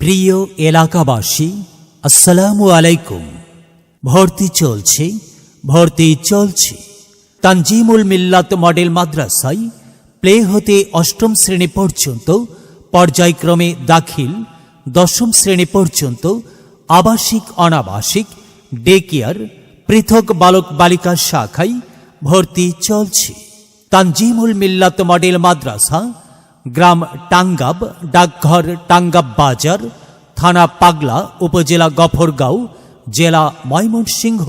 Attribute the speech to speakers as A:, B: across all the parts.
A: প্রিয় এলাকাবাসী, আসসালামু আলাইকুম। ভর্তি চলছে ভর্তি চলছে। তানজিমুল মিল্লাত মডেল মাদ্রাসায় প্লে হতে অষ্টম শ্রেণি পর্যন্ত পর্যায়ক্রমে দাখিল, দশম শ্রেণি পর্যন্ত আবাসিক অনাবাসিক ডে কেয়ার পৃথক বালক বালিকা শাখায় ভর্তি চলছে। তানজিমুল মিল্লাত মডেল মাদ্রাসা গ্রাম টাঙ্গাব, ডাকঘর টাঙ্গাব বাজার, থানা পাগলা, উপজেলা গফরগাঁও, জেলা ময়মনসিংহ।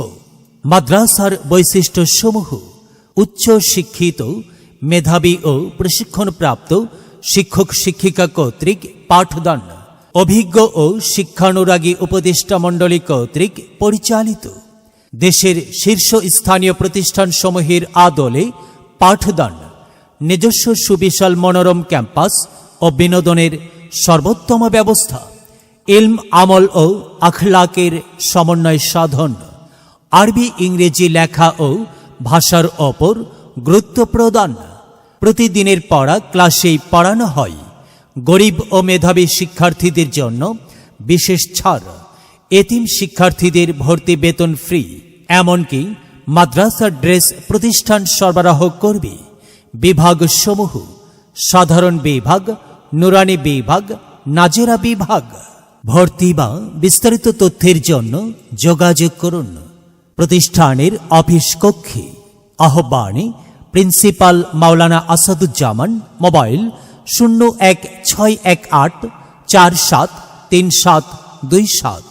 A: মাদ্রাসার বৈশিষ্ট্যসমূহ, উচ্চ শিক্ষিত, মেধাবী ও প্রশিক্ষণপ্রাপ্ত শিক্ষক শিক্ষিকা কর্তৃক পাঠদান, অভিজ্ঞ ও শিক্ষানুরাগী উপদেষ্টা মণ্ডলী কর্তৃক পরিচালিত। দেশের শীর্ষ স্থানীয় প্রতিষ্ঠানসমূহের আদলে পাঠদান নিজস্ব সুবিশাল মনোরম ক্যাম্পাস ও বিনোদনের সর্বোত্তম ব্যবস্থা। ইলম, আমল ও আখলাকের সমন্বয় সাধন। আরবি, ইংরেজি লেখা ও ভাষার ওপর গুরুত্ব প্রদান। প্রতিদিনের পড়া ক্লাসেই পড়ানো হয়। গরিব ও মেধাবী শিক্ষার্থীদের জন্য বিশেষ ছাড়। এতিম শিক্ষার্থীদের ভর্তি বেতন ফ্রি। এমনকি মাদ্রাসা ড্রেস প্রতিষ্ঠান সরবরাহ করবে। বিভাগসমূহ সাধারণ বিভাগ, নুরানি বিভাগ, নাজেরা বিভাগ। ভর্তি বা বিস্তারিত তথ্যের জন্য যোগাযোগ করুন। প্রতিষ্ঠানের অফিস কক্ষে। আহ্বানে প্রিন্সিপাল মাওলানা আসাদুজ্জামান, মোবাইল শূন্য এক ছয় এক আট চার সাত তিন সাত দুই সাত।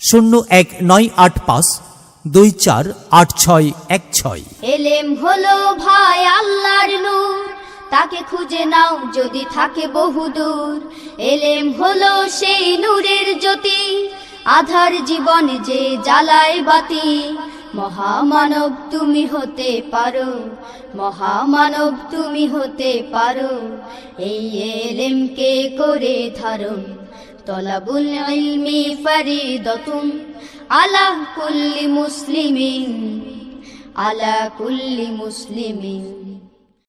A: শূন্য এক নয় আট পাঁচ দুই চার আট ছয় এক ছয়।
B: এলেম হলো ভাই আল্লাহর নূর। তাকে খুঁজে নাও যদি থাকে বহুদূর এলেম হলো সেই নূরের জ্যোতি। আধার জীবন যে জ্বালায় বাতি। মহামানব তুমি হতে পারো। মহামানব তুমি হতে পারো। এই এলেমকে করে ধারণ। তলাবুল ইলমি ফারিদতুন। على كل مسلم على كل مسلم.